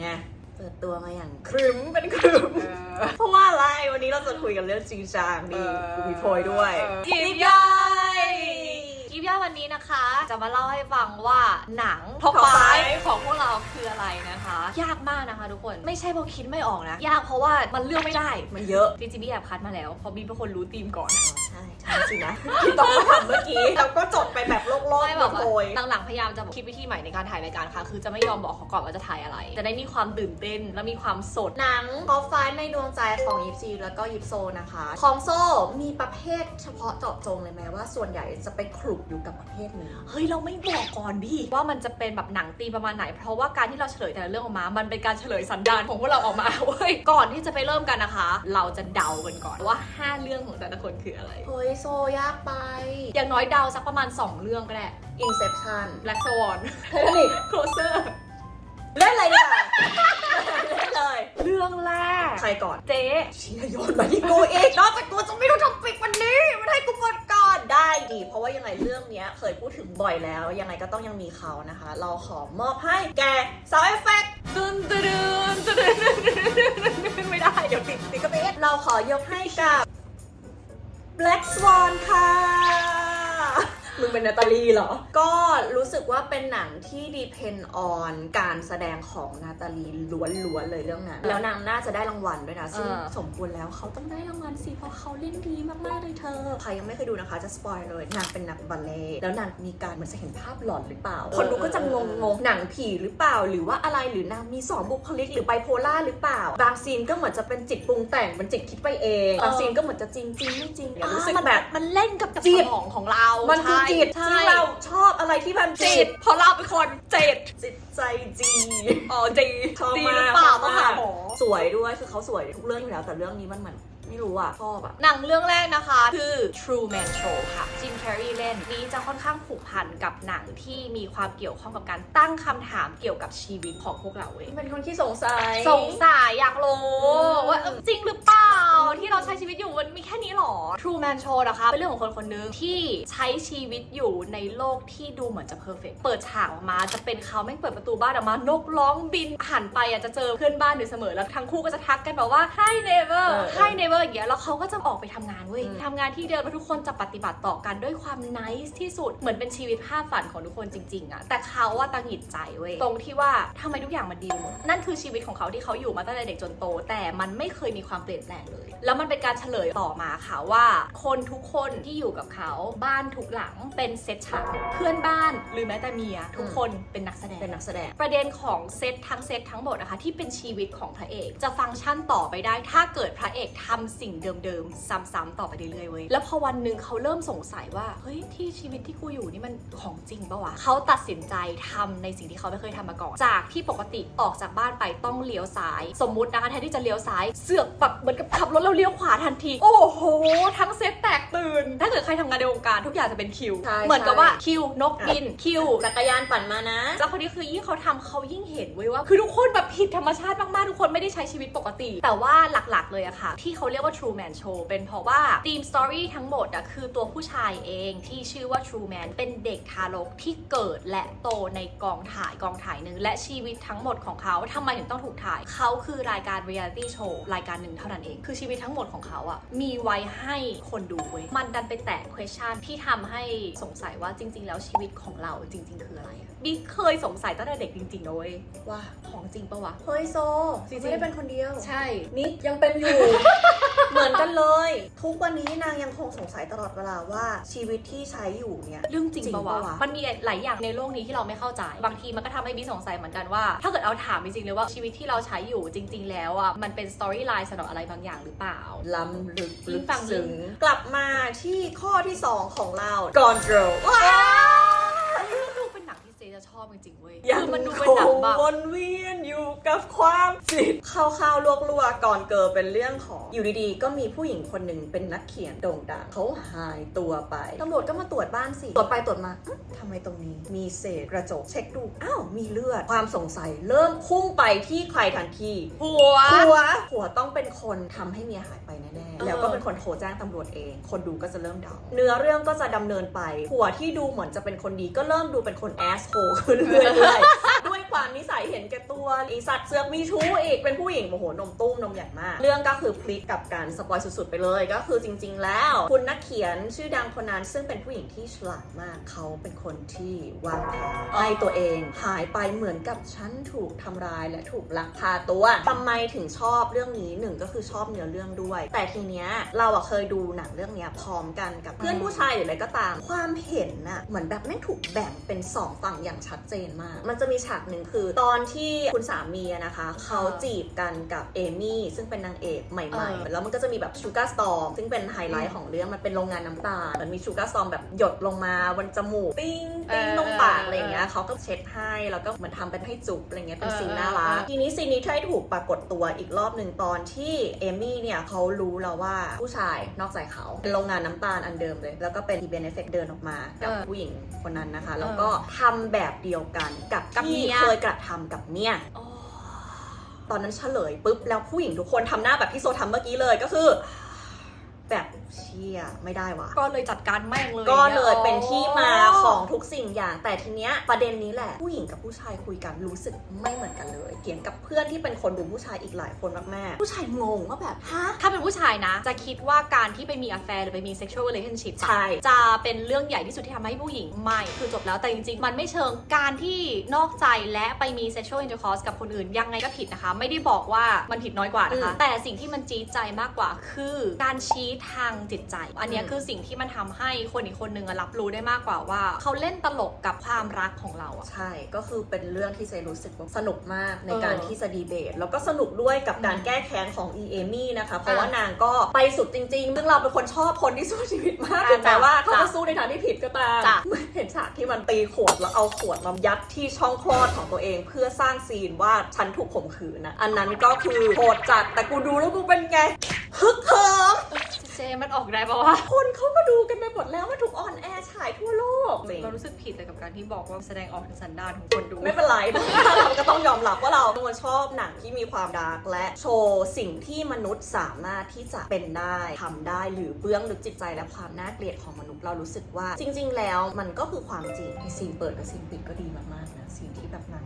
ไงเปิดตัวมาอย่างครึ้มเป็นครึ้ม เพราะว่าอะไรวันนี้เราจะคุยกันเรื่องจริงจังดีกูมีโพยด้วยยิบย่อยยิบย่อยวันนี้นะคะ จะมาเล่าให้ฟังว่าหนัง Top ไฟ five ของพวกเราคืออะไรนะคะ ยากมากนะคะทุกคนไม่ใช่เพราะคิดไม่ออกนะ ยากเพราะว่ามันเลือกไม่ได้มันเยอะจริงๆพี่แอบคัดมาแล้วเพราะบีเป็นคนรู้ธีมก่อน ใช่ใช่สินะที่ต้องมาทำเมื่อกี้เราก็จบไปแบบโลกโลกไม่แบบโพยว่าหลังๆพยายามจะคิดวิธีใหม่ในการถ่ายรายการค่ะ คือจะไม่ยอมบอกเขาก่อนว่าจะถ่ายอะไร จะได้มีความตื่นเต้นและมีความสด หนังท็อปไฟในดวงใจของยิปซีแล้วก็ยิปโซนะคะ ของโซมีประเภทเฉพาะเจาะจงเลยไหมว่าส่วนใหญ่จะไปคลุกอยู่กับประเภทนี้เฮ้ยเราไม่บอกก่อนดิว่ามันจะเป็นแบบหนังตีมประมาณไหน เพราะว่าการที่เราเฉลยแต่ละเรื่องออกมา มันเป็นการเฉลยสันดานของพวกเราออกมาเว้ยก่อนที่จะไปเริ่มกันนะคะ เราจะเดากันก่อนว่า 5 เรื่องของแต่ละคนคืออะไรเฮ้ยโซยากไป อย่างน้อยเดาสักประมาณ 2 เรื่องก็ได้ Inception Black Swan เทคนิค Closer เล่นอะไรดีกว่าเล่นเลย เรื่องแรก ใครก่อน เจ๊เชียโยนมาที่กูอีกนอกจากกูจะไม่รู้ท็อปิกวันนี้ มันให้กูเปิดก่อนได้ดี เพราะว่ายังไงเรื่องเนี้ยเคยพูดถึงบ่อยแล้ว ยังไงก็ต้องยังมีเขานะคะ เราขอมอบให้แกซาวเอฟเฟกตึนตึนตึนตึนตึนไม่ได้ เดี๋ยวติดติกระเบสเราขอยกให้กับ Black Swan ค่ะ มึงเป็นนาตาลีเหรอ ก็รู้สึกว่าเป็นหนังที่ depend on การแสดงของนาตาลีล้วนๆเลยเรื่องนั้น แล้วนางน่าจะได้รางวัลด้วยนะ ซึ่งเออสมควรแล้วเขาต้องได้รางวัลสิ เพราะเขาเล่นดีมากๆเลยเธอ ใครยังไม่เคยดูนะคะ จะสปอยเลย นางเป็นนักบัลเล่ต์แล้วนางมีการเหมือนจะเห็นภาพหลอนหรือเปล่า คนดูก็จะงงงๆ หนังผีหรือเปล่า หรือว่าอะไร หรือนางมีสองบุคลิกหรือไบโพล่าหรือเปล่า บางซีนก็เหมือนจะเป็นจิตปรุงแต่งเป็นจิตคิดไปเอง บางซีนก็เหมือนจะจริงจริงไม่จริงเนี่ยรู้สึกแบบมันเล่นกับจิจิตตของของเรา มันคือใช่จิตใช่ซึ่งเราชอบอะไรที่มันจิจิตตเพราะเราเป็นคนจิตจิตใจจีอ๋อดีชอบดีมากหรือเปล่าชอบต้องมากหาหมอ สวยด้วยคือเขาสวยทุกเรื่องอยู่แล้วแต่เรื่องนี้มันเหมือน ไม่รู้อะชอบอะหนังเรื่องแรกนะคะ คือ True Man Show ค่ะจิมแคร์รีเล่นนี้จะค่อนข้างผูกพันกับหนังที่มีความเกี่ยวข้องกับการตั้งคำถามเกี่ยวกับชีวิตของพวกเราเว้ยเป็นคนที่สงสัย สงสัยอยากรู้อืมว่าเออจริงหรือเปล่า ที่เราใช้ชีวิตอยู่มันมีแค่นี้หรอ True Man Show นะคะ เป็นเรื่องของคนคนหนึงที่ใช้ชีวิตอยู่ในโลกที่ดูเหมือนจะเพอร์เฟกเปิดฉากออกมาจะเป็นเขาแม่งเปิดประตูบ้านออกมานกร้องบินหันไปอะจะเจอเพื่อนบ้านอยู่เสมอแล้วทั้งคู่ก็จะทักกันแบบว่า Hi neighbor Hi neighbor อย่างเงี้ยแล้วเขาก็จะออกไปทำงานเว้ยทำงานที่เดิมแล้วทุกคนจะปฏิบัติต่อกันด้วยความ nice ที่สุดเหมือนเป็นชีวิตภาพฝันของทุกคนจริงๆอะแต่เขาว่าตังหงิดใจเว้ยตรงที่ว่าทำไมทุกอย่างมันดีหมดนั่นคือชีวิตของเขาที่เขาอยู่มาตั้งแต่เด็กจนโต แต่มันไม่เคยมีความเปลี่ยนแปลงเลย แล้วมันเป็นการเฉลยต่อมาค่ะว่า คนทุกคนที่อยู่กับเขาบ้านทุกหลังเป็นเซตฉากเพื่อนบ้านหรือแม้แต่เมียทุกคนเป็นนักแสดงเป็นนักแสดง ประเด็นของเซตทั้งเซตทั้งหมดนะคะที่เป็นชีวิตของพระเอก จะฟังก์ชันต่อไปได้ ถ้าเกิดพระเอกทำสิ่งเดิมๆ ซ้ำๆต่อไปเรื่อยๆเว้ยแล้วพอวันหนึ่งเขาเริ่มสงสัยว่าเฮ้ยที่ชีวิตที่กูอยู่นี่มันของจริงปะวะเขาตัดสินใจทำในสิ่งที่เขาไม่เคยทำมาก่อน จากที่ปกติออกจากบ้านไปต้องเลี้ยวซ้าย สมมุตินะคะแทนที่จะเลี้ยวซ้ายเสือกแบบเหมือนกับขับรถแล้วเลี้ยวขวาทันที โอ้โห ทั้งเซตแตกตื่น ถ้าเกิดใครทำงานในวงการทุกอย่างจะเป็นคิวใช่เหมือนกับใช่ว่าคิวนกบินคิวจักรยานปั่นมานะแล้วคนนี้คือยิ่งเขาทำเขายิ่งเห็นเว้ยว่า คือทุกคนแบบผิดธรรมชาติมากๆทุกคนไม่ได้ใช้ชีวิตปกติ แต่ว่าหลักๆเลยอะค่ะ ที่เขาเรียกว่า True Man Show เป็นเพราะว่าทีมสตอรี่ทั้งหมดอะคือตัวผู้ชายเองที่ชื่อว่า True Man เป็นเด็กทารกที่เกิดและโตในกองถ่ายกองถ่ายหนึ่งและชีวิตทั้งหมดของเขาทำไมถึงต้องถูกถ่าย เขาคือรายการ Reality Show รายการหนึ่งเท่านั้นเอง คือชีวิตทั้งหมดของเขาอะมีไว้ให้คนดูเว้ยมันดันไปแตะ question ที่ทำให้สงสัยว่าจริง ๆ แล้วชีวิตของเราจริง ๆ คืออะไร บิ๊กเคยสงสัยตั้งแต่เด็กจริงๆนะเว้ยว่าของจริงปะวะ เฮ้ยโซจริงๆ ไม่ได้เป็นคนเดียว ใช่ นิกยังเป็นอยู่ เหมือนกันเลย ทุกวันนี้นางยังคงสงสัยตลอดเวลาว่าชีวิตที่ใช้อยู่เนี่ยเรื่องจริงจริงปะวะปะวะ มันมีหลายอย่างในโลกนี้ที่เราไม่เข้าใจ บางทีมันก็ทำให้บิ๊กสงสัยเหมือนกันว่า ถ้าเกิดเอาถามจริงๆเลยว่าชีวิตที่เราใช้อยู่จริง ๆ แล้วอะมันเป็นสตอรี่ไลน์สำหรับอะไรบางอย่างหรือเปล่า ล้ำลึกยิ่ลึงกฟังซึ้งยิ่งกลับมาที่ข้อที่ 2 ของเรา Gone Girl อัน จจะชอบจริงๆเว้ยยังคือมันดูคเป็นหนังงแบบวนเวียนอยู่กับความผิดข่าวๆลวกๆก่อนเกิดเป็นเรื่องของอยู่ดีๆ ก็มีผู้หญิงคนหนึ่งเป็นนักเขียนโด่งดังเขาหายตัวไปตำรวจก็มาตรวจบ้านสิตรวจไปตรวจมาอื้อทำไมตรงนี้ มีเศษกระจกเช็คดูอ้าวมีเลือดความสงสัยเริ่มพุ่งไปที่ใครทันทีหัวผัวผัวต้องเป็นคนทำให้เมียหายไปแน่เอๆอแล้วก็เป็นคนโทรแจ้งตำรวจเอง คนดูก็จะเริ่มเดาเนื้อเรื่องก็จะดำเนินไปผัวที่ดูเหมือนจะเป็นคนดีก็เริ่มดูเป็นคนแอสโฮขึ้นเรื่อยๆด้วย ความนิสัยเห็นแก่ตัวอีสัตว์เสือกมีชู้อีกเป็นผู้หญิงโมโหนมตุ้มนมใหญ่มาก เรื่องก็คือพลิกกับการสปอยสุดๆ ไปเลยก็คือจริง ๆ แล้ว คุณนักเขียนชื่อดังคนนั้นซึ่งเป็นผู้หญิงที่ฉลาดมากเขาเป็นคนที่วางแผนให้ตัวเอง หายไปเหมือนกับฉันถูกทำร้ายและถูกลักพาตัวทำไมถึงชอบเรื่องนี้หนึ่งก็คือชอบเนื้อเรื่องด้วย แต่ทีเนี้ยเราอะเคยดูหนังเรื่องเนี้ยพร้อมกันกับเพื่อนผู้ชายหรืออะไรก็ตาม ความเห็นน่ะเหมือนแบบแม่งถูกแบ่งเป็นสองฝั่งอย่างชัดเจนมาก มันจะมีฉากหนึ่งคือตอนที่คุณสามีอะนะคะ เขาจีบกันกับเอมี่ซึ่งเป็นนางเอกใหม่เออๆแล้วมันก็จะมีแบบชูการ์สตอมซึ่งเป็นไฮไลท์ของเรื่องมันเป็นโรงงานน้ำตาลมันมีชูการ์สตอมแบบหยดลงมาบนจมูกปิ้ง ปิ้งตรงปากอะไรอย่างเงี้ยเขาก็เช็ดให้แล้วก็เหมือนทำเป็นให้จุบอะไรเงี้ยเป็นซีนน่ารักทีนี้ซีนนี้ได้ถูกปรากฏตัวอีกรอบหนึ่งตอนที่เอมี่เนี่ยเขารู้แล้วว่าผู้ชายนอกใจเขาเป็นโรงงานน้ำตาลอันเดิมเลย แล้วก็เป็นอีเบนเอฟเฟกเดินออกมากับเออผู้หญิงคนนั้นนะคะ แล้วก็ทำแบบเดียวกันกับกับที่เมียเคยกระทำกับเมียโอ้ตอนนั้นเฉลยปุ๊บแล้วผู้หญิงทุกคนทำหน้าแบบที่โซทำเมื่อกี้เลยก็คือ แบบ เชี่ยไม่ได้วะก็เลยจัดการแม่งเลยก็เลยเป็นที่มาของทุกสิ่งอย่าง แต่ทีเนี้ยประเด็นนี้แหละ ผู้หญิงกับผู้ชายคุยกันรู้สึกไม่เหมือนกันเลยเขียนกับเพื่อนที่เป็นคนดูผู้ชายอีกหลายคนมากๆผู้ชายงงว่าแบบฮะถ้าเป็นผู้ชายนะ จะคิดว่าการที่ไปมี affair หรือไปมี sexual relationship อะใช่จะเป็นเรื่องใหญ่ที่สุดที่ทำให้ผู้หญิงไม่คือจบแล้วแต่จริงๆ มันไม่เชิงการที่นอกใจและไปมี sexual intercourse กับคนอื่นยังไงก็ผิดนะคะ ไม่ได้บอกว่ามันผิดน้อยกว่านะคะอืมแต่สิ่งที่มันจี๊ดใจมากกว่าคือการชี้ทางจิตใจ อันเนี้ยอืมคือสิ่งที่มันทำให้คนอีกคนนึงอะรับรู้ได้มากกว่าว่า เขาเล่นตลกกับความรักของเราอะใช่ ก็คือเป็นเรื่องที่เซรู้สึกว่าสนุกมากในการเออที่จะดีเบต แล้วก็สนุกด้วยกับการแก้แค้นของอีเอมี่นะคะ เพราะว่าอะนางก็ไปสุดจริงๆซึ่งเราเป็นคนชอบคนที่สู้ชีวิตมากอะถึงแม้ว่าเขาจ้ะจะสู้ในทางที่ผิดก็ตามจ้ะเมื่อเห็นฉากที่มันตีขวดแล้วเอาขวดมายัดที่ช่องคลอดของตัวเอง เพื่อสร้างซีนว่าฉันถูกข่มขืนนะอันนั้นก็คือโหดจัดแต่กูดูแล้วกูเป็นไงฮึกเหิมเจมันออกได้ปะวะคนเขามาดูกันไปหมดแล้วว่าถูกออนแอร์ฉายทั่วโลกเรารู้สึกผิดเลยกับการที่บอกว่าแสดงออกถึงสันดานของคนดู ไม่เป็นไร เราก็ต้องยอมรับว่าเราเป็นคนชอบหนังที่มีความดาร์กและโชว์สิ่งที่มนุษย์สามารถที่จะเป็นได้ทำได้หรือเบื้องลึกจิตใจและความน่าเกลียดของมนุษย์เรารู้สึกว่า จริง ๆ แล้วมันก็คือความจริงซีนเปิดกับซีนปิดก็ดีมากๆนะซีนที่แบบนั้น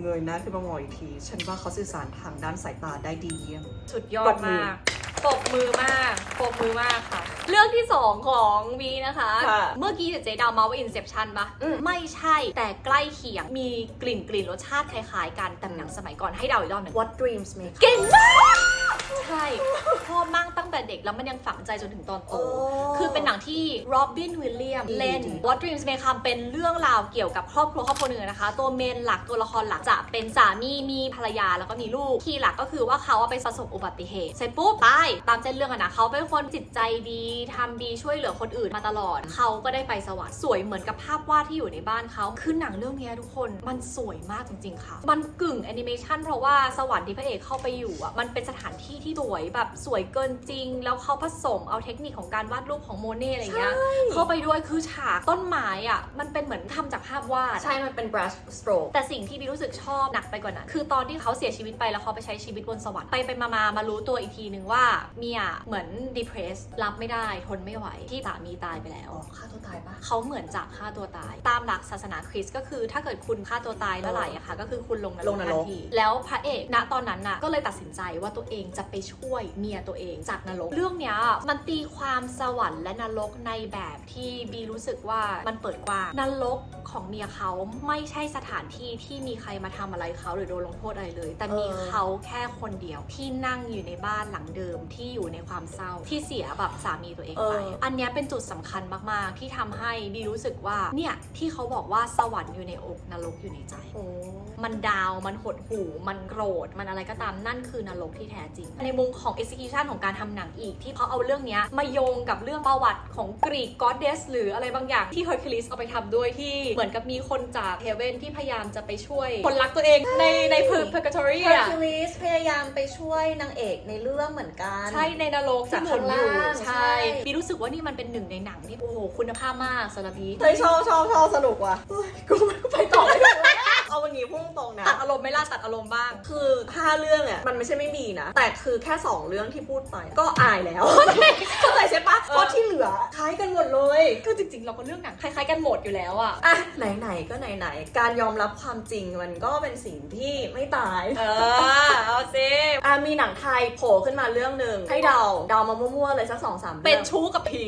เงยหน้าขึ้นมามองอีกที ฉันว่าเขาสื่อสารทางด้านสายตาได้ดีเยี่ยม สุดยอปรดบมือ มาก ปรบมือมากปรบมือมากค่ะ เรื่องที่2ของวีนะคะ ค่ะเมื่อกี้เจ๊ดาวมาว่า Inception ปะอืม ไม่ใช่แต่ใกล้เคียงมีกลิ่นกลิ่นรสชาติคล้ายๆกันแต่หนังสมัยก่อนให้เดาอีกรอบหนึ่ง What dreams make เก่งมาก ใช่ชอบมากตั้งแต่เด็กแล้วมันยังฝังใจจนถึงตอนโต โอ้ คือเป็นหนังที่โรบินวิลเลียมดีเล่นดี What Dreams May Come เป็นเรื่องราวเกี่ยวกับครอบครัวครอบครัวหนึ่งนะคะ ตัวเมนหลักตัวละครหลักจะเป็นสามีมีภรรยาแล้วก็มีลูก ที่หลักก็คือว่าเขาอะไปประสบอุบัติเหตุ เสร็จปุ๊บตายตามเส้นเรื่องอะนะเขาเป็นคนจิตใจดีทำดีช่วยเหลือคนอื่นมาตลอด เขาก็ได้ไปสวรรค์สวยเหมือนกับภาพวาดที่อยู่ในบ้านเขาคือหนังเรื่องเนี้ยทุกคนมันสวยมากจริงๆค่ะ มันกึ่งแอนิเมชันเพราะว่าสวรรค์ที่พระเอกเข้าไปอยู่อะมันเป็นสถานที่ที่สวยแบบสวยเกินจริง แล้วเขาผสมเอาเทคนิคของการวาดรูปของโมเน่อะไรอย่างเงี้ยเข้าไปด้วยคือฉากต้นไม้อะมันเป็นเหมือนทำจากภาพวาดใช่มันเป็น brush stroke แต่สิ่งที่บีรู้สึกชอบหนักไปกว่านั้นคือตอนที่เขาเสียชีวิตไปแล้วเขาไปใช้ชีวิตบนสวรรค์ไปไปมามามารู้ตัวอีกทีนึงว่าเมียเหมือน depressed รับไม่ได้ทนไม่ไหวที่สามีตายไปแล้วอ๋อฆ่าตัวตายปะเขาเหมือนจะฆ่าตัวตาย ตามหลักศาสนาคริสต์ก็คือ ถ้าเกิดคุณฆ่าตัวตายเมื่อไหร่อะค่ะก็คือคุณลงนรลกงนทัรนกทีแล้วพระเอกณตอนนั้นน่ะก็เลยตัดสินใจว่าตัวเองจะไปช่วยเมียตัวเองจากนรก เรื่องเนี้ยมันตีความสวรรค์และนรกในแบบที่บีรู้สึกว่ามันเปิดกว้างนรก ของเมียเขาไม่ใช่สถานที่ที่มีใครมาทำอะไรเขาหรือโดนลงโทษอะไรเลย แต่มีเออเขาแค่คนเดียวที่นั่งอยู่ในบ้านหลังเดิมที่อยู่ในความเศร้าที่เสียแบบสามีตัวเองไป อันเนี้ยเป็นจุดสำคัญมากๆ ที่ทำให้บีรู้สึกว่าเนี่ยที่เขาบอกว่าสวรรค์อยู่ในอกนรกอยู่ในใจโอ้มันดาวมันหดหู่มันโกรธมันอะไรก็ตามนั่นคือนรกที่แท้จริง ในมุมของ execution ของการทำหนังอีก ที่เขาเอาเรื่องเนี้ยมาโยงกับเรื่องประวัติของกรีกก็อดเดสหรืออะไรบางอย่างที่เฮอร์คิวลิสเอาไปทำด้วยที่เหมือนกับมีคนจากเฮเวนที่พยายามจะไปช่วย คนรักตัวเองในในเพอร์เพอร์กอรีเฮอร์อะคิวลิสพยายามไปช่วยนางเอกในเรื่องเหมือนกัน ใช่ในนรกจากที่เหมือนอยู่ข้างล่างใช่ใช่ บีรู้สึกว่านี่มันเป็นหนึ่งในหนังที่โอ้โหคุณภาพมากสำหรับบี เฮ้ยชอบชอบชอบสนุกว่ะเฮ้ยกูกูไปต่อไม่ถูกเลยอะ เอาวันนี้พุ่งตรงนะตัดอารมณ์ไม่ล่าตัดอารมณ์บ้าง คือห้าเรื่องอะมันไม่ใช่ไม่มีนะ แต่คือแค่ 2 เรื่องที่พูดไปก็ก็อายแล้วเข้าใจใช่ปะเพราะที่เหลือคล้ายกันหมดเลยคือจริงๆ เราก็เลือกหนังคล้ายๆกันหมดอยู่แล้วอะอะไหนๆก็ไหนๆการยอมรับความจริงมันก็เป็นสิ่งที่ไม่ตาย เออเอาสิอะมีหนังไทยโผล่ขึ้นมาเรื่องหนึ่งให้เดาเดามามั่วๆเลยสักสองสามเป็นรื่องชู้กับผี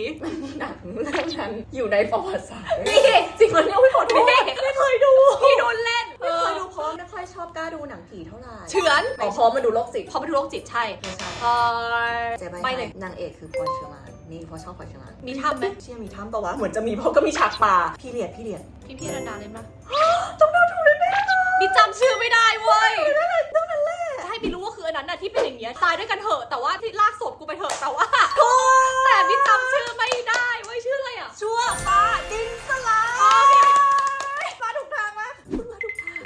หนังเรื่องนั้นอยู่ในประวัติศาสตร์นี่จริงมันเนี่ยไม่ขอโทษนี่ไม่เคยดูพี่โดนเล่น ไม่เคยดูเพราะไม่ค่อยชอบกล้าดูหนังผีเท่าไหร่เฉือนอ๋อเพราะมันดูโรคจิตพอไปดูโรคจิตใช่ไม่ใช่เออเจ๊ใบไปเลย นางเอกคือพลอยเชอร์มานนี่เพราะชอบพลอยเชอร์มานมีถ้ำไหมเชี่ยมีถ้ำปะวะเหมือนจะมีเพราะก็มีฉากป่าพี่เลียดพี่เลียดพี่พี่รันดาเล่นปะต้องโดนถูกแน่ๆเลยนี่จำชื่อไม่ได้เว้ยต้องนั้นแหละจะให้พี่รู้ว่าคืออันนั้นน่ะที่เป็นอย่างเงี้ยตายด้วยกันเถอะแต่ว่าที่ลากศพกูไปเถอะแต่ว่าแต่พี่จำชื่อไม่ได้เว้ยชื่ออะไรอะชั่วฟ้าดินสลาย อ๋อพี่ มาถูกทางมะคุณมาถูกทาง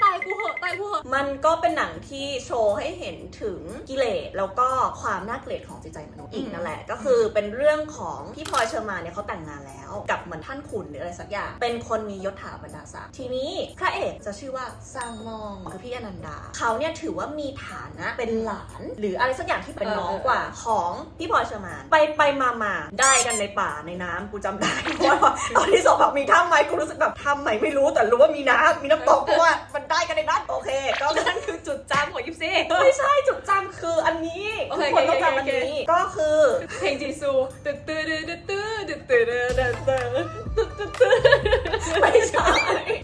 ตายกูเหอะตายกูเหอะมันก็เป็นหนังที่โชว์ให้เห็นถึงกิเลสแล้วก็ความน่าเกลียดของจิตใจมนุษย์อีกอืมนั่นแหละ ก็คือเป็นเรื่องของพี่พลอยเชอร์มานเนี่ยเขาแต่งงานแล้วกับเหมือนท่านขุนหรืออะไรสักอย่าง เป็นคนมียศถาบรรดาศักดิ์ทีนี้พระเอกจะชื่อว่าซางมองคือพี่อนันดา เขาเนี่ยถือว่ามีฐานะเป็นหลาน หรืออะไรสักอย่างที่เป็นน้องกว่าของพี่พลอยเชอร์มานไปไปมามาได้กันในป่าในน้ำกูจำได้เพราะว่าตอนที่สองแบบมีถ้ำไหมกูรู้สึกแบบถ้ำไหมไม่รู้แต่รู้ว่ามีน้ำมีน้ำตกเพราะว่ามันได้กันในนั้นโอเค ก็ นั่นคือจุดจำของยิปซี่ ไม่ใช่จุดจำคืออันนี้โอทุเคกคนต้องโอเคจำอันโอเคนี้ ก็คือ เพลงจีซูตึ๊ดตึ๊ดตึ๊ดตึ๊ด ตึ๊ดตึ๊ดตึ๊ดตึ๊ดตึ๊ดตึ๊ดตึ๊ดไม่ใช่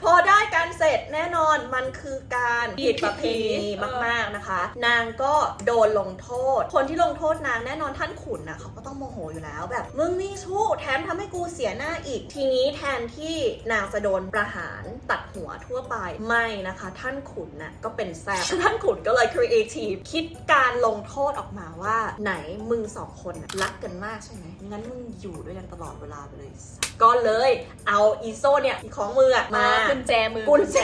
พอได้การเสร็จแน่นอนมันคือการผิดประเพณีมากๆนะคะ นางก็โดนลงโทษ คนที่ลงโทษนางแน่นอนท่านขุนนะเขาก็ต้องโมโหอยู่แล้วแบบมึงนี่ชู้แถมทำให้กูเสียหน้าอีก ทีนี้แทนที่นางจะโดนประหารตัดหัวทั่วไปไม่นะคะ ท่านขุนน่ะก็เป็นแซบท่านขุนก็เลย creative คิดการลงโทษออกมาว่า ไหนมึงสองคนรักกันมากใช่ไหม งั้นมึงอยู่ด้วยกันตลอดเวลาไปเลยสัสก็เลย เอาอีโซเนี่ยของมืออะมา กุญแจมือกุญแจ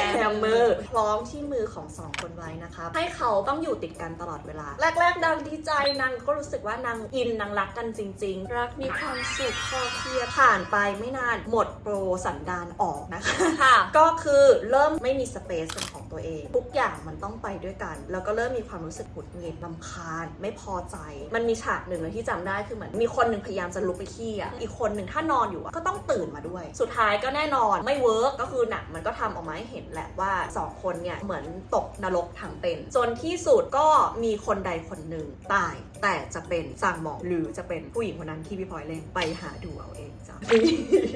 มือคล้องที่มือของสองคนไว้นะคะให้เขาต้องอยู่ติดกันตลอดเวลา แรกๆนางดีใจนางก็รู้สึกว่านางอินนางรักกันจริง ๆ รักมีความสุขคอเคลียร์ผ่านไปไม่นานหมดโปรสันดานออกนะคะ ค่ะ ก็คือเริ่มไม่มีสเปซเป็นของ ตัวเอง ทุกอย่างมันต้องไปด้วยกัน แล้วก็เริ่มมีความรู้สึกหงุดหงิดลำคาญ ไม่พอใจ มันมีฉากหนึ่งเลยที่จำได้คือเหมือนมีคนหนึ่งพยายามจะลุกไปขี้อะอีกคนหนึ่งถ้านอนอยู่อะก็ต้องตื่นมาด้วย สุดท้ายก็แน่นอนไม่เวิร์กก็คือหนังมันก็ทำออกมาให้เห็นแหละว่าสองคนเนี่ยเหมือนตกนรกทั้งเป็น จนที่สุดก็มีคนใดคนหนึ่งตาย แต่จะเป็นซางหมองหรือจะเป็นผู้หญิงคนนั้นที่พี่พลอยเล่นไปหาดูเอาเองจ้ะ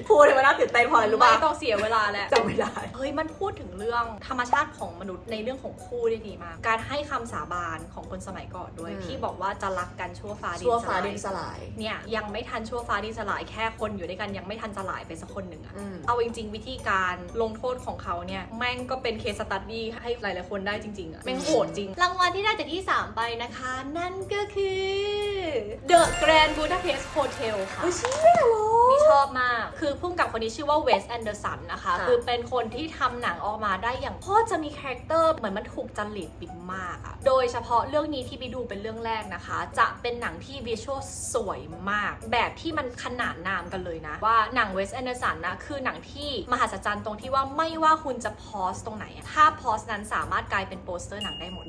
พูดเลยว่าน่าตื่นเต้นพอเลยรู้ไม่ป่ะต้องเสียเวลาแล้วจำไม่ได้เฮ้ยมันพูดถึงเรื่องธรรมชาติของมนุษย์ในเรื่องของคู่ได้ดีมาก การให้คำสาบานของคนสมัยก่อนด้วยอืมที่บอกว่าจะรักกันชั่วฟ้าดินชั่วสฟ้าลายดินสลายเนี่ยยังไม่ทันชั่วฟ้าดินสลายแค่คนอยู่ด้วยกันยังไม่ทันสลายไปสักคนหนึ่งอะอืมเอาจริง ๆ วิธีการลงโทษของเขาเนี่ยแม่งก็เป็นเคสสตัดดี้ให้หลายๆคนได้จริง ๆอะแม่งโหดจริง รางวัลที่ได้จากที่ 3 ไปนะคะ นั่นก็คือ The Grand Budapest Hotel ค่ะอุ้ยเชี่ยเหรอนี่ชอบมาก คือพุ่มกับคนนี้ชื่อว่าเวสแอนเดอร์สันนะคะค่ะคือเป็นคนที่ทำหนังออกมาได้อย่างโคตรจะมีคาแรคเตอร์เหมือนมันถูกจริตบิ๊กมากอะโดยเฉพาะเรื่องนี้ที่ไปดูเป็นเรื่องแรกนะคะ จะเป็นหนังที่วิชวลสวยมาก แบบที่มันขนานนามกันเลยนะ ว่าหนังเวสแอนเดอร์สันนะคือหนังที่มหัศจรรย์ตรงที่ว่าไม่ว่าคุณจะพอสตรงไหนอะถ้าพอสนั้นสามารถกลายเป็นโปสเตอร์หนังได้หมด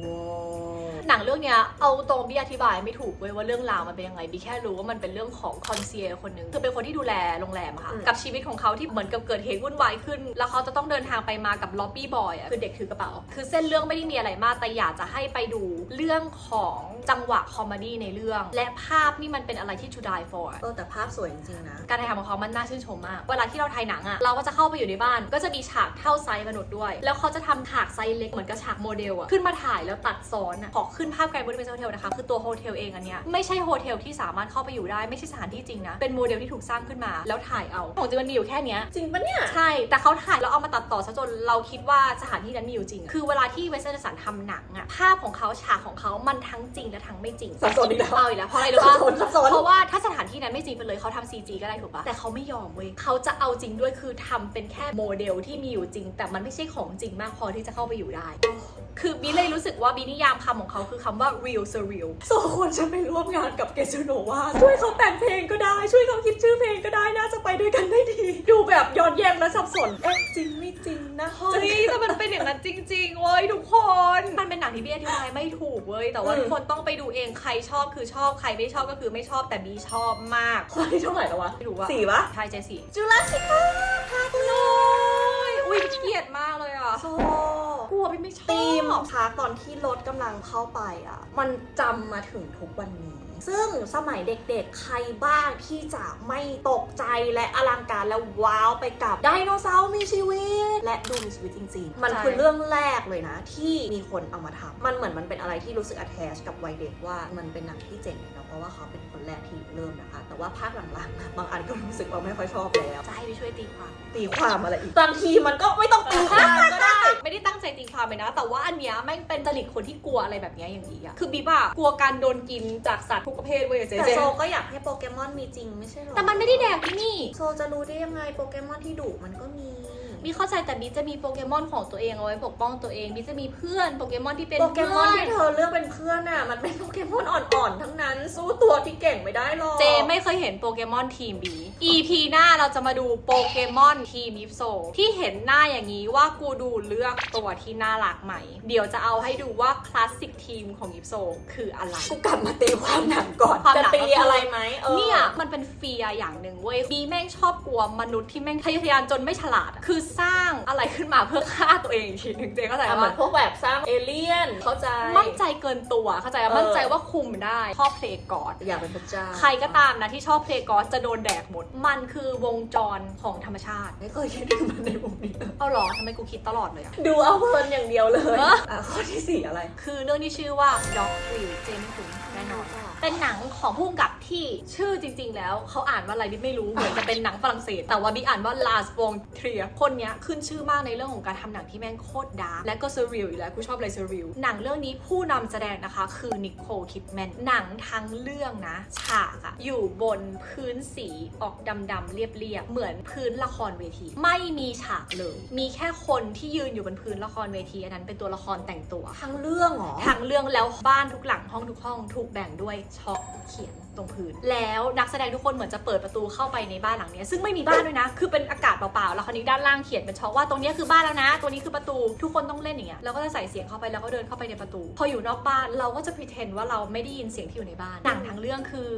หนังเรื่องเนี้ยเอาตรงบี้อธิบายไม่ถูกเว้ยว่าเรื่องราวมันเป็นยังไงบี้แค่รู้ว่ามันเป็นเรื่องของคอนเซียร์คนหนึ่งคือเป็นคนที่ดูแลโรงแรมอะค่ะอืมกับชีวิตของเขาที่เหมือนกับเกิดเหตุวุ่นวายขึ้น แล้วเขาจะต้องเดินทางไปมากับล็อบบี้บอยอะคือเด็กถือกระเป๋าคือเส้นเรื่องไม่ได้มีอะไรมาก แต่อยากจะให้ไปดูเรื่องของจังหวะคอมเมดี้ในเรื่อง และภาพนี่มันเป็นอะไรที่ to die for อะเออแต่ภาพสวยจริงๆนะ การถ่ายทำของเขามันน่าชื่นชมมาก เวลาที่เราถ่ายหนังอะเราก็จะเข้าไปอยู่ในบ้าน ก็จะมีฉากเท่าไซส์มนุษย์ด้วย แล้วเขาจะทำฉากไซส์เล็กเหมือนกับฉากโมเดลอะขึ้นมาถ่ายแล้วตัดซ้อนอะขอขึ้นภาพไกลบริเวณโฮเทลนะคะ คือตัวโฮเทลเองอันเนี้ยไม่ใช่โฮเทลที่สามารถเข้าไปอยู่ได้ไม่ใช่สถานที่จริงนะเป็นโมเดลที่ถูกสร้างขึ้นมา แล้วถ่ายเอาของจริงมันมีอยู่แค่เนี้ยจริงปะเนี่ยใช่แต่เขาถ่ายแล้วเอามาตัดต่อซะจนเราคิดว่าสถานที่นั้นมีอยู่จริงอะคือเวลาที่เวสเทิร์นสันทำหนังอะภาพของเขาฉากของเขามันทั้งจริงและทั้งไม่จริงสับสนอีกแล้วเอาอีกแล้วเพราะอะไรรู้ป่ะสับสนสับสนเพราะว่าถ้าสถานที่นั้นไม่จริงไปเลยเขาทำ CG ก็ได้ถูกปะแต่เขาไม่ยอมเว้ยเขาจะเอาจริงด้วยคือทำเป็นแค่โมเดลที่มีอยู่จริง แต่มันไม่ใช่ของจริงมากพอที่จะเข้าไปอยู่ได้ คือบีเลยรู้สึกว่าบีนิยามคำของเขาคือคำว่า real surreal สองคนฉันไปร่วมงานกับเกจูโนวาช่วยเขาแต่งเพลงก็ได้ ช่วยเขาคิดชื่อเพลงก็ได้น่าจะไปด้วยกันได้ดี ดูแบบย้อนแย้งและสับสนเอ๊ะจริงไม่จริงนะเฮ้ยแต่มันเป็นอย่างนั้นจริงๆ เว้ยทุกคน มันเป็นหนังที่พี่อธิบายไม่ถูกเว้ย แต่ว่าอืม ทุกคนต้องไปดูเอง ใครชอบคือชอบ ใครไม่ชอบก็คือไม่ชอบ แต่บีชอบมากคนที่เท่าไหร่แล้ววะไม่รู้ว่าสี่ปะใช่เจสี่จูราสสิกพาร์คภาคเลยอุ้ยเกลียดมากเลยอะโซกลัวพี่ไม่ชอบธีมพาร์คตอนที่รถกำลังเข้าไปอะ มันจำมาถึงทุกวันนี้ซึ่งสมัยเด็กๆ ใครบ้างที่จะไม่ตกใจและอลังการและว้าวไปกับไดโนเสาร์มีชีวิต และดูมีชีวิตจริงๆ มันคือเรื่องแรกเลยนะ ที่มีคนเอามาทำมันเหมือนมันเป็นอะไรที่รู้สึก attach กับวัยเด็กว่ามันเป็นหนังที่เจ๋งเนาะเพราะว่าเขาเป็นคนแรกที่เริ่มนะคะ แต่ว่าภาคหลังๆอะบางอันก็รู้สึกว่าไม่ค่อยชอบแล้วจะให้พี่ช่วยตีความตีความอะไรอีกบางทีมันก็ไม่ต้องตีความก็ได้ ไม่ได้ตั้งใจตีความเลยนะ แต่ว่าอันเนี้ยแม่งเป็นจริตคนที่กลัวอะไรแบบเนี้ยอย่างนี้อะคือบีบ้ากลัวการโดนกินจากสัตว์ทุกประเภทเว้ยเจ๊แต่เจ๊โซก็อยากให้โปเกมอนมีจริงไม่ใช่หรอแต่มันไม่ได้แดกที่นี่ โซจะรู้ได้ยังไงโปเกมอนที่ดุมันก็มีบีเข้าใจแต่บีจะมีโปเกมอนของตัวเองเอาไว้ปกป้องตัวเองบีจะมีเพื่อนโปเกมอนที่เป็นโปเกมอนพื่ที่เธอเลือกเป็นเพื่อนน่ะมันเป็นโปเกมอนอ่อนๆทั้งนั้น สู้ตัวที่เก่งไม่ได้หรอกเจไม่เคยเห็นโปเกมอนทีมบี EP หน้าเราจะมาดูโปเกมอนทีมยิปโซที่เห็นหน้าอย่างนี้ว่ากูดูเลือกตัวที่น่ารักใหม่เดี๋ยวจะเอาให้ดูว่าคลาสสิกทีมของยิปโซคืออะไรกูกลับมาตีความหนังก่อนความหจะนังตีอะไรไหมเออ เนี่ยมันเป็นเฟียร์อย่างหนึ่งเว้ยบีแม่งชอบกลัวมนุษย์ที่แม่งทะเยอทะยานจนไม่ฉลาดอะคือสร้างอะไรขึ้นมาเพื่อฆ่าตัวเองอีกทีหนึ่งเจเข้าใจอะเหมืว่าอนพวกแบบสร้างเอเลี่ยน เข้าใจ มั่นใจเกินตัวเข้าใจว่าเออ มั่นใจว่าคุมได้ชอบเพลงกอดอยากเป็นพระเจ้า ใครก็ตามนะที่ชอบเพลงกอสจะโดนแดกหมดมันคือวงจรของธรรมชาติ ไม่เคยคิดถึงมันในมุมนี้เอาเหรอทำไมกูคิดตลอดเลยอะ ดูเอาเพลินอย่างเดียวเลยเอออะข้อที่สี่อะไรคือเรื่องที่ชื่อว่า Dog Will เจไม่คุ้นแน่นอน เป็นหนังของผู้กำกับที่ชื่อจริง ๆ แล้วเขาอ่านว่าอะไรบิ๊กไม่รู้เหมือนจะเป็นหนังฝรั่งเศส แต่ว่าบิ๊กอ่านว่า Lars von Trier คนเนี้ยขึ้นชื่อมากในเรื่องของการทำหนังที่แม่งโคตรดาร์กและก็เซอร์เรียลอยู่แล้วกูชอบอะไรเซอร์เรียลหนังเรื่องนี้ผู้นำแสดงนะคะ คือนิโคลคิดแมนหนังทั้งเรื่องนะ ฉากอะอยู่บนพื้นสีออกดำๆเรียบๆเหมือนพื้นละครเวที ไม่มีฉากเลย มีแค่คนที่ยืนอยู่บนพื้นละครเวทีอันนั้นเป็นตัวละครแต่งตัว ทั้งเรื่องเหรอทั้งเรื่องแล้วบ้านทุกหลังห้องทุกห้องถูกแบ่งด้วยช็อกเขียน ตรงพื้น แล้วนักแสดงทุกคนเหมือนจะเปิดประตูเข้าไปในบ้านหลังเนี้ยซึ่งไม่มีบ้านด้วยนะ คือเป็นอากาศเปล่าๆ แล้วคราวนี้ด้านล่างเขียนเป็นช็อกว่าตรงเนี้ยคือบ้านแล้วนะ ตัวนี้คือประตู ทุกคนต้องเล่นอย่างเงี้ย แล้วก็จะใส่เสียงเข้าไปแล้วก็เดินเข้าไปในประตู พออยู่นอกบ้านเราก็จะ pretend ว่าเราไม่ได้ยินเสียงที่อยู่ในบ้าน หนังทั้งเรื่องคือ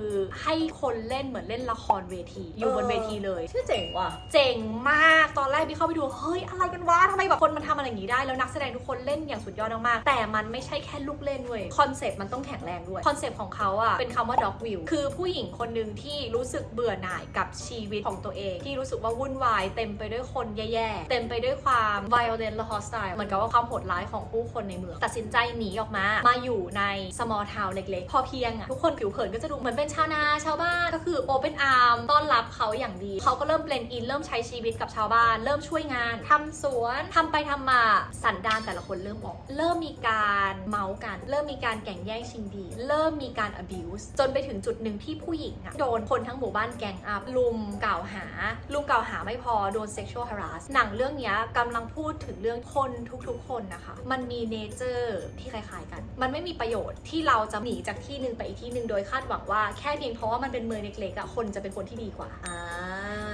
ให้คนเล่นเหมือนเล่นละครเวที อยู่บนเวทีเลย ชื่อเจ๋งว่ะ เจ๋งมาก ตอนแรกพี่เข้าไปดู เฮ้ยอะไรกันวะทำไมแบบคนมันทำอะไรอย่างนี้ได้ แล้วนักแสดงทุกคนเล่นอย่างสุดยอดมากๆแต่มันไม่ใช่แค่ลูกเล่นเว้ยคอนเซปต์มันต้องแข็งแรงด้วยคอนเซปต์ของเขาอะเป็นคำว่า dog will คือผู้หญิงคนหนึ่งที่รู้สึกเบื่อหน่ายกับชีวิตของตัวเอง ที่รู้สึกว่าวุ่นวายเต็มไปด้วยคนแย่ๆ เต็มไปด้วยความ violent และ hostile เหมือนกับว่าความโหดร้ายของผู้คนในเมือง ตัดสินใจหนีออกมา มาอยู่ใน small town เล็กๆ พอเพียงอะทุกคนผิวเผินก็จะดูเหมือนเป็นชาวนาชาวบ้านก็คือ open arm ต้อนรับเขาอย่างดี เขาก็เริ่มเบลนอินเริ่มใช้ชีวิตกับชาวบ้าน เริ่มช่วยงานทำสวนทำไปทำมาสันดานแต่ละคนเริ่มออกเริ่มมีการเมาส์กัน เริ่มมีการแก่งแย่งชิงดี เริ่มมีการ abuse จนไปถึงจุดหนึ่งที่ผู้หญิงอะโดนคนทั้งหมู่บ้านแกงอัพลุมกล่าวหา ลุมกล่าวหาไม่พอโดน sexual harass หนังเรื่องนี้กำลังพูดถึงเรื่องคนทุกๆ คนนะคะ มันมีเนเจอร์ที่คล้ายๆกัน มันไม่มีประโยชน์ที่เราจะหนีจากที่หนึ่งไปอีกที่หนึ่งโดยคาดหวังว่าแค่เพียงเพราะว่ามันเป็นเมืองเล็กๆอะคนจะเป็นคนที่ดีกว่าอ่า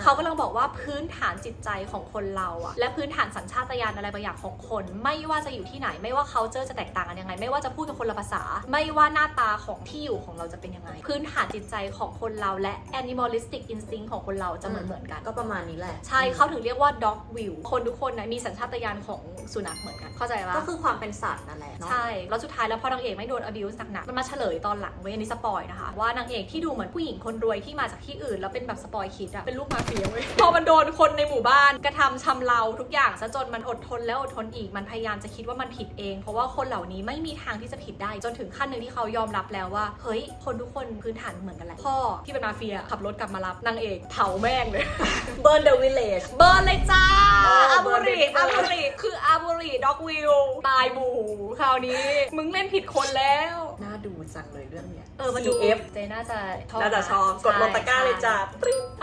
เขากำลังบอกว่าพื้นฐานจิตใจของคนเราอะและพื้นฐานสัญชาตญาณอะไรบางอย่างของคน ไม่ว่าจะอยู่ที่ไหน ไม่ว่าเขาเจอจะแตกต่างกันยังไง ไม่ว่าจะพูดกับคนละภาษา ไม่ว่าหน้าตาของที่อยู่ของเราจะเป็นยังไง พื้นฐานจิตใจของคนเราและ animalistic instinct ของคนเราจะเหมือนเหมือนกัน ก็ประมาณนี้แหละ ใช่เขาถึงเรียกว่า dog will คนทุกคนนะมีสัญชาตญาณของสุนัขเหมือนกัน เข้าใจปะก็คือความเป็นสัตว์นั่นแหละเนาะใช่แล้วสุดท้ายแล้วพอนางเอกไม่โดน abuse หนักๆมันมาเฉลยตอนหลังเว้ยอันนี้สปอยนะคะว่านางเอกที่ดูเหมือนผู้หญิงคนรวยที่มาจากที่อื่น แล้วเป็นแบบสปอยคิดอะเป็นลูกมาเฟียเว้ยพอมันโดนคนในหมู่บ้านกระทำชำเราทุกอย่างซะจนมันอดทนแล้วอดทนอีกมันพยายามจะคิดว่ามันผิดเอง เพราะว่าคนเหล่านี้ไม่มีทางที่จะผิดได้ จนถึงขั้นหนึ่งที่เขายอมรับแล้วว่า เฮ้ย คนทุกคนพื้นฐานเหมือนกันแหละพ่อที่เป็นมาเฟียขับรถกลับมารับนางเอกเผาแม่งเลยเบิร์นเดอะวิลเลจเบิร์นเลยจ้าเอออาเบิบุร์นรีเลยจ้าอาบุรีคืออาบุรีด็อกวิลตายบูคราวนี้ มึงเล่นผิดคนแล้วน่าดูจังเลยเรื่อง เนี้ยเออมาดู CF เจน่าจะชอบน่าจะชอบกดลงตะกร้าเลยจ้า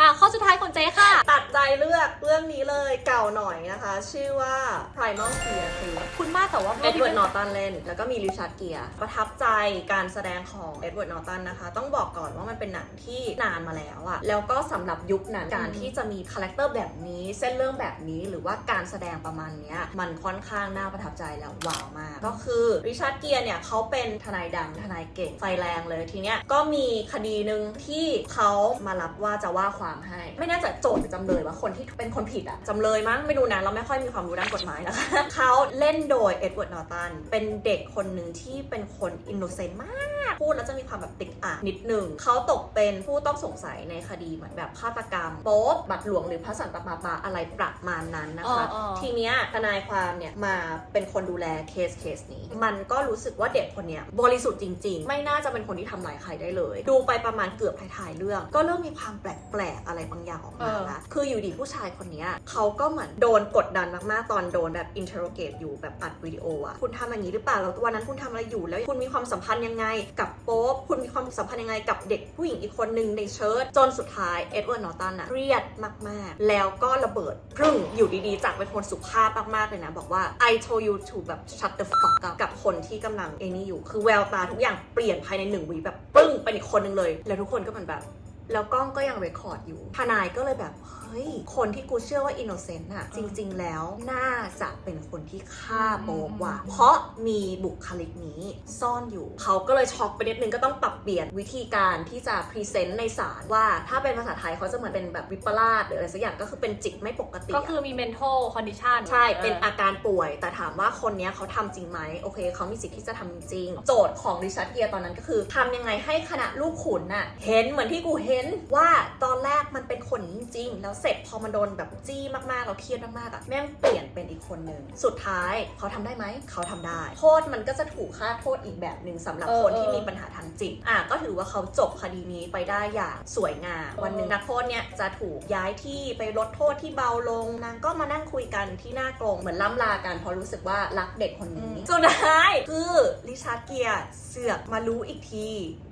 อะข้อสุดท้ายของเจค่ะ ตัดใจเลือกเรื่องนี้เลยเก่าหน่อยนะคะ ชื่อว่า Primal Fear คือคุณมากแต่ว่าเอ็ดเวิร์ดนอร์ตันเล่น แล้วก็มีริชาร์ดเกียร์ประทับใจการแสดงของเอ็ดเวิร์ดนอร์ตันนะคะ ต้องบอกก่อนว่ามันเป็นหนังที่นานมาแล้วอะแล้วก็สำหรับยุคนั้นการที่จะมีคาแรคเตอร์แบบนี้ เส้นเรื่องแบบนี้หรือว่าการแสดงประมาณเนี้ยมันค่อนข้างน่าประทับใจแล้วว้าวมาก ก็คือริชาร์ดเกียร์เนี่ยเขาเป็นทนายดังทนายเก่งไฟแรงเลยทีเนี้ยก็มีคดีหนึ่งที่เขามารับว่าจะว่าความให้ ไม่แน่ใจโจทย์หรือจำเลยว่าคนที่เป็นคนผิดอะจำเลยมั้งไม่ดูนะเราไม่ค่อยมีความรู้ด้านกฎหมายนะคะเขาเล่นโดยเอ็ดเวิร์ดนอร์ตันเป็นเด็กคนหนึ่งที่เป็นคนอินโนเซนต์มาก พูดแล้วจะมีความแบบติดอ่างนิดหนึ่งเขาตกเป็นผู้ต้องสงสัยในคดีเหมือนแบบฆาตกรรมโป๊บบัตรหลวงหรือพระสันตะปาปาอะไรประมาณนั้นนะคะอ๋ออ๋อทีเนี้ยทนายความเนี่ยมาเป็นคนดูแลเคสเคสนี้ มันก็รู้สึกว่าเด็กคนเนี้ยบริสุทธิ์จริง ๆ ไม่น่าจะเป็นคนที่ทำร้ายใครได้เลย ดูไปประมาณเกือบท้ายๆเรื่อง ก็เริ่มมีความแปลกๆอะไรบางอย่างออกมาละคืออยู่ดีผู้ชายคนเนี้ยเขาก็เหมือนโดนกดดันมากๆ ตอนโดนแบบ interrogate อยู่แบบอัดวิดีโออะคุณทำอย่างนี้หรือเปล่าแล้ววันนั้นคุณทำอะไรอยู่ แล้วคุณมีความสัมพันธ์ยังไงกับโป๊ปคุณมีความสัมพันธ์ยังไงกับเด็กผู้หญิงอีกคนหนึ่งในเชิ้ตจนสุดท้ายเอ็ดเวิร์ดนอร์ตันอะเครียดมากๆ แล้วก็ระเบิดพรึ่งอยู่ดีๆจากเป็นคนสุภาพมากๆเลยนะ บอกว่า I told you to แบบ shut the fuck up กับคนที่กำลังเอนี่อยู่ คือแววตาทุกอย่างเปลี่ยนภายในหนึ่งวิแบบปึ้งเป็นอีกคนหนึ่งเลย แล้วทุกคนก็เป็นแบบ แล้วกล้องก็ยังเรคคอร์ดอยู่ ทนายก็เลยแบบ เฮ้ย คนที่กูเชื่อว่าอินโนเซนต์อะจริง ๆ แล้วน่าจะเป็นคนที่ฆ่าโป๊บว่ะ เพราะมีบุคลิกนี้ซ่อนอยู่ เขาก็เลยช็อกไปนิดนึงก็ต้องปรับเปลี่ยนวิธีการที่จะพรีเซนต์ในศาลว่าถ้าเป็นภาษาไทยเขาจะเหมือนเป็นแบบวิปลาสหรืออะไรสักอย่างก็คือเป็นจิตไม่ปกติ ก็อะคือมี mental condition ใช่ เป็นอาการป่วย แต่ถามว่าคนเนี้ยเขาทำจริงไหมโอเคเขามีสิทธิ์ที่จะทำจริง โจทย์ของริชาร์ดเกียร์ตอนนั้นก็คือทำยังไงให้คณะลูกขุนน่ะเห็นเหมือนที่กูเห็นว่าตอนแรกมันเป็นคนนี้จริงๆ แล้วเสร็จพอมันโดนแบบจี้มากๆเราเครียดมากๆอะแม่งเปลี่ยนเป็นอีกคนหนึ่งสุดท้ายเขาทำได้ไหม เขาทำได้ โทษมันก็จะถูกค่าโทษอีกแบบหนึ่งสำหรับเออคนที่เออมีปัญหาทางจิตอะก็ถือว่าเขาจบคดีนี้ไปได้อย่างสวยงาม วันหนึ่งนักโทษเนี่ยจะถูกย้ายที่ไปลดโทษที่เบาลงนางก็มานั่งคุยกันที่หน้ากรงเหมือนล่ำลากันเพราะรู้สึกว่ารักเด็กคนนี้สุดท้ายคือริชาร์ดเกียร์เสือกมารู้อีกที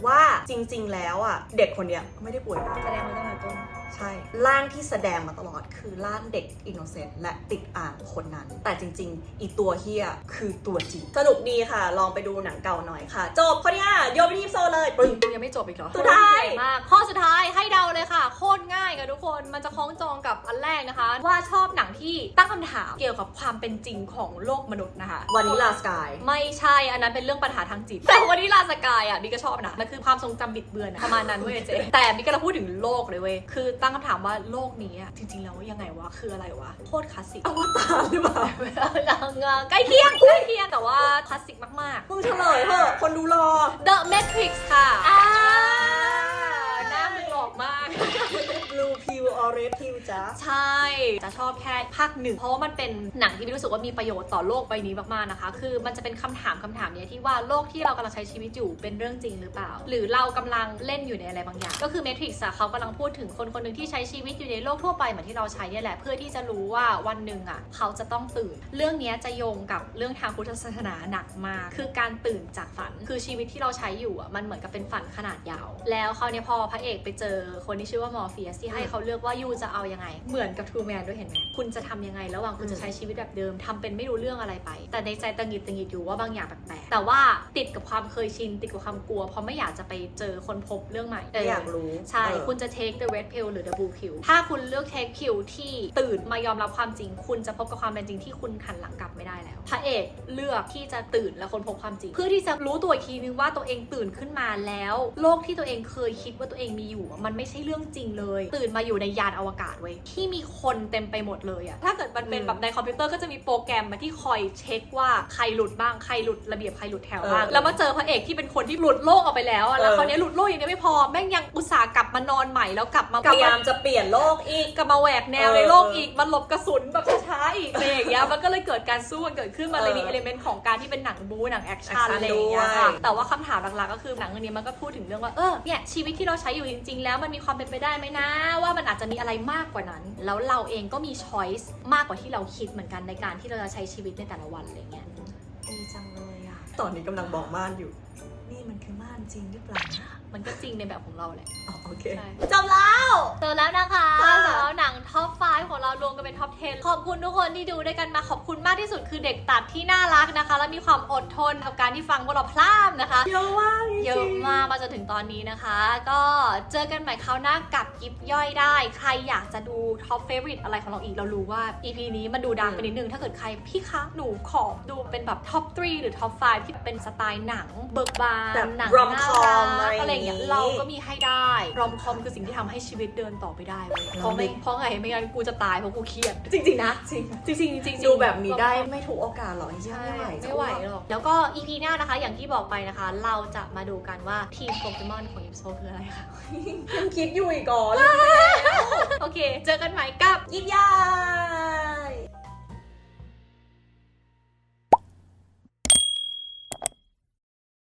ว่าจริง ๆ แล้วอะเด็กคนเนี้ยไไม่ได้ป่วยแสดงมาตั้งแต่ต้น ใช่ร่างที่แสดงมาตลอดคือร่างเด็กอินโนเซนต์และติดอ่างคนนั้น แต่จริง ๆ อีตัวเฮียคือตัวจริงสนุกดีค่ะ ลองไปดูหนังเก่าหน่อยค่ะ จบข้อที่ห้าโยนไปที่โซเลยปึ้งยังไม่จบอีกเหรอสุดท้ายใหญ่มากข้อสุดท้ายให้เดาเลยค่ะ โคตรง่ายกับทุกคนมันจะคล้องจองกับอันแรกนะคะ ว่าชอบหนังที่ตั้งคำถามเกี่ยวกับความเป็นจริงของโลกมนุษย์นะคะวานิลาสกายไม่ใช่อันนั้นเป็นเรื่องปัญหาทางจิตแต่วันนี้ลาสกายอะบิ๊กก็ชอบนะมันคือความทรงจำบิดเบือนอะประมาณนั้นเว้ยเจ๊แต่บิ๊กก็จะพูดถึงโลกเลยเว้ยคือตั้งคำถามว่าโลกนี้อะจริง ๆ แล้วยังไงวะคืออะไรวะโคตรคลาสสิกอวตารหรือเปล่าใกล้เคียงใกล้เคียงแต่ว่าคลาสสิกมากมึงเฉลยเถอะคนดูรอ ๆ The Matrix ค่ะอ่าหน้ามึงหลอกมาก blue pill or red pill จ้าใช่จะชอบแค่ภาคหนึ่งเพราะว่ามันเป็นหนังที่พี่รู้สึกว่ามีประโยชน์ต่อโลกใบนี้มากๆนะคะ คือมันจะเป็นคำถามคำถามเนี้ยที่ว่าโลกที่เรากำลังใช้ชีวิตอยู่เป็นเรื่องจริงหรือเปล่า หรือเรากำลังเล่นอยู่ในอะไรบางอย่าง ก็คือ Matrix อะเขากำลังพูดถึงคนคนหนึ่งที่ใช้ชีวิตอยู่ในโลกทั่วไปเหมือนที่เราใช้เนี่ยแหละเพื่อที่จะรู้ว่าวันหนึ่งอะเขาจะต้องตื่น เรื่องเนี้ยจะโยงกับเรื่องทางพุทธศาสนาหนักมากคือการตื่นจากฝันคือชีวิตที่เราใช้อยู่อะมันเหมือนกับเป็นฝันขนาดยาว แล้วเขาเนี่ยพอพระเอกไปเจอคนที่ชื่อว่ามอร์เฟียสที่ให้เขาเลือกว่ายูจะเอายังไง เหมือนกับทูแมนด้วยเห็นไหมคุณจะทำยังไง ระหว่างคุณจะใช้ชีวิตแบบเดิมทำเป็นไม่รู้เรื่องอะไรไป แต่ในใจตังหงิดตังหงิดอยู่ว่าบางอย่างแปลกๆแต่ว่าติดกับความเคยชินติดกับความกลัว เพราะไม่อยากจะไปเจอคนพบเรื่องใหม่ไม่อยากรู้ใช่เออคุณจะ take the red pill หรือ the blue pill ถ้าคุณเลือก take pill ที่ตื่นมายอมรับความจริง คุณจะพบกับความเป็นจริงที่คุณหันหลังกลับไม่ได้แล้วพระเอกเลือกที่จะตื่นและค้นพบความจริง เพื่อที่จะรู้ตัวอีกทีนึงว่าตัวเองตื่นขึ้นมาแล้ว โลกที่ตัวเองเคยคิดว่าตัวเองมีอยู่อะมันไม่ใช่เรื่องจริงเลย ตื่นมาอยู่ในยานอวกาศเว้ยที่มีคนเต็มไปหมดเลยอะถ้าเกิดมันเป็นอืมแบบในคอมพิวเตอร์ก็จะมีโปรแกรมมาที่คอยเช็คว่าใครหลุดบ้างใครหลุดระเบียบใครหลุดแถวบ้างเออแล้วมาเจอพระเอกที่เป็นคนที่หลุดโลกออกไปแล้วอะแล้วเออคราวนี้หลุดโลกอย่างเดียวไม่พอแม่งยังอุตส่าห์กลับมานอนใหม่แล้วกลับมาพยายามจะเปลี่ยนโลกอีกกลับมาแหวกแนวเออในโลกอีกมันหลบกระสุนแบบช้าๆอีกอะไรอย่างเงี้ยมันก็เลยเกิดการสู้กันเกิดขึ้นมาเลยมีเออเอลิเมนต์ของการที่เป็นหนังบู๊หนังแอคชั่น action อะไรอย่างเงี้ยค่ะด้วยแต่ว่าคำถามหลักๆก็คือหนังเรื่องนี้มันก็พูดถึงเรื่องว่าเออเนี่ยชีวิตที่เราใช้อยู่จริง ๆ แล้วมันมีความเป็นไปได้ไหมนะว่ามันอาจจะมีอะไรมากกว่านั้น แล้วเราเองก็มีช้อยส์มากกว่าที่เราคิดเหมือนกันในการที่เราจะใช้ชีวิตในแต่ละวันอะไรเงี้ยดีจังเลยอะตอนนี้กำลังบอกม่านอยู่ นี่มันคือม่านจริงหรือเปล่านะ มันก็จริงในแบบของเราแหละ อ๋อโอเคใช่ จบแล้ว เจอแล้วนะคะค่ะสำหรับหนังท็อป 5 ของเรารวมกันเป็นท็อป 10 ขอบคุณทุกคนที่ดูด้วยกันมาขอบคุณมากที่สุดคือเด็กตัดที่น่ารักนะคะ และมีความอดทนกับการที่ฟังพวกเราพลามนะคะ เยอะมากจริงๆ เยอะมากมาจนถึงตอนนี้นะคะ ก็เจอกันใหม่คราวหน้ากับยิบย่อยได้ ใครอยากจะดูท็อปเฟ v o r i t e อะไรของเราอีกเรารู้ว่า EP นี้มันดูดังไปนิดนึง ถ้าเกิดใครพี่คะหนูขอดูเป็นแบบท็อป 3 หรือท็อป 5 ที่เป็นสไตล์หนัง เบิกบานแบบหนัง rom-com น่าอะไรรักอย่างงี้อะไรอย่างเงี้ยเราก็มีให้ได้รอมคอมคือสิ่งที่ทำให้ชีวิตเดินต่อไปได้เว้ยเพราะไม่เพราะไงไม่งั้นกูจะตายเพราะกูเครียดจริงๆนะจริงจริงๆจริงๆดูแบบนี้ได้ไม่ถูกโอกาสหรอกจริงๆใช่ไม่ไหวไม่ไหวหรอกแล้วก็ EP หน้านะคะ อย่างที่บอกไปนะคะ เราจะมาดูกันว่าทีมโปเกมอนของยิปโซคืออะไรค่ะยังคิดอยู่อีกก่อนเลยโอเค เจอกันใหม่กับยิบยาย